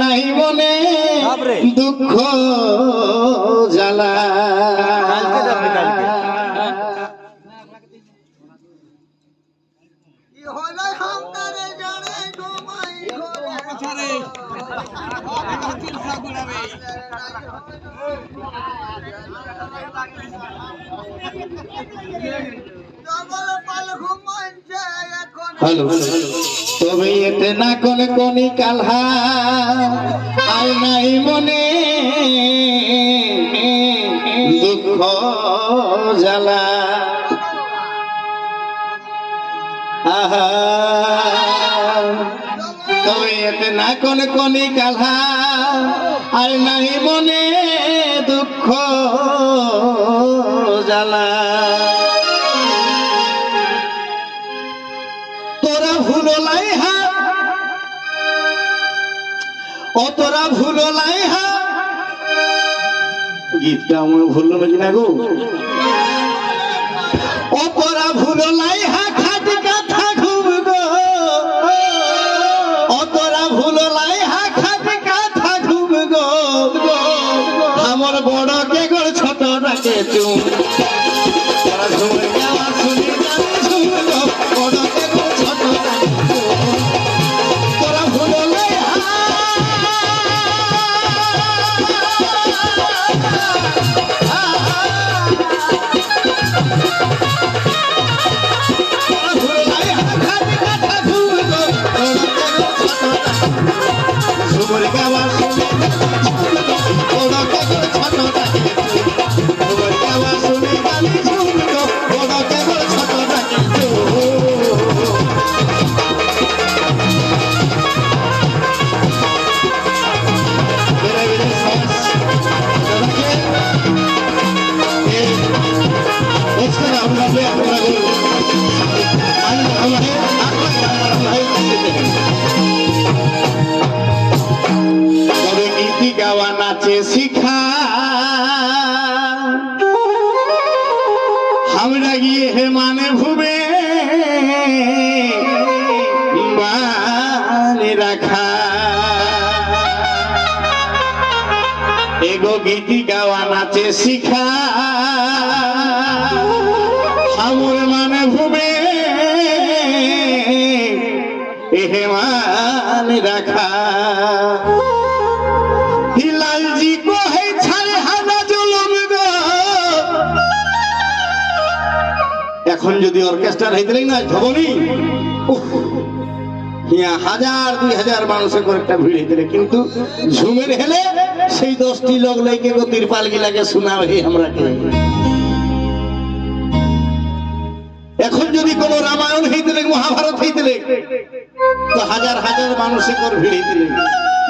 নাই মনে দুঃখ জ্বালা। হ্যালো। তবে এতে না কোন কোনি কালহা। আর নাই মনে। দুঃখ জ্বালা। আহা। তবে এতে না কোন কোনি কালহা। আর নাই মনে দুঃখ জ্বালা। ভুলো লাই হা। ও তোরা ভুলো লাই হা গীতটা আমার ভুললো নাকি না গো? তোরা ভুলো লাই হা খাটি কথা ঘুম গো। ও তোরা ভুলো লাই হা খাটি কথা ঘুম গো। আমার বড় কে গো ছোট রাখে চুম। শিখা। আমরা গিয়ে হে মানে ভুবে মানে রাখা। এগো গীতি গাওয়া নাচে শিখা। আমার মানে ভুবে এহে মানে রাখা। এখন যদি অর্কেস্ট্রার হইতে না, ধবনি? হিয়া হাজার, দুই হাজার মানুষের করে একটা ভিড় হইতে কিন্তু ঝুমের হেলে সেই দশটি লোক লাইকে গো তিরপাল গিলাকে শোনা হে আমরা কে এখন যদি কোন রামায়ণ হইতে লেগে মহাভারত হইতে লেগে তো হাজার হাজার মানুষের কর ভিড় হইতে লেগে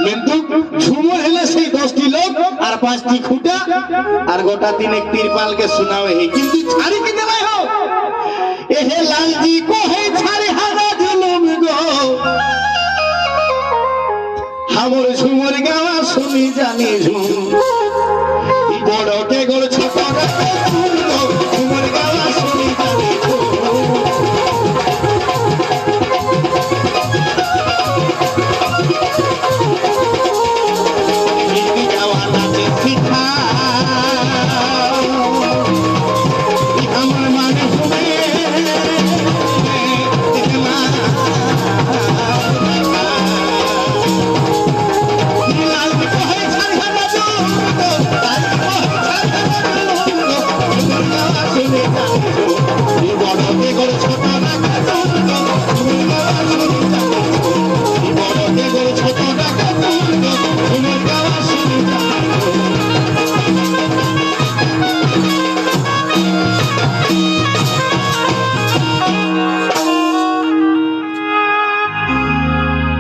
কিন্তু ঝুমুর হেলে সেই দশটি লোক আর পাঁচটি খুঁটা আর গোটা তিনেক তিরপালকে শোনাও হে কিন্তু ছাড়ি কিনে নাই হোক। এহে লালজি কোহে ছাড়ে হারা জুলুম গো। হামর ঝুমর গাওয়া শুনি জানি ঝুম।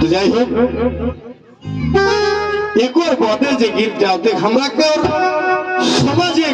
যাই হোক একর বদে যে গীত যাওতে আমরা সমাজে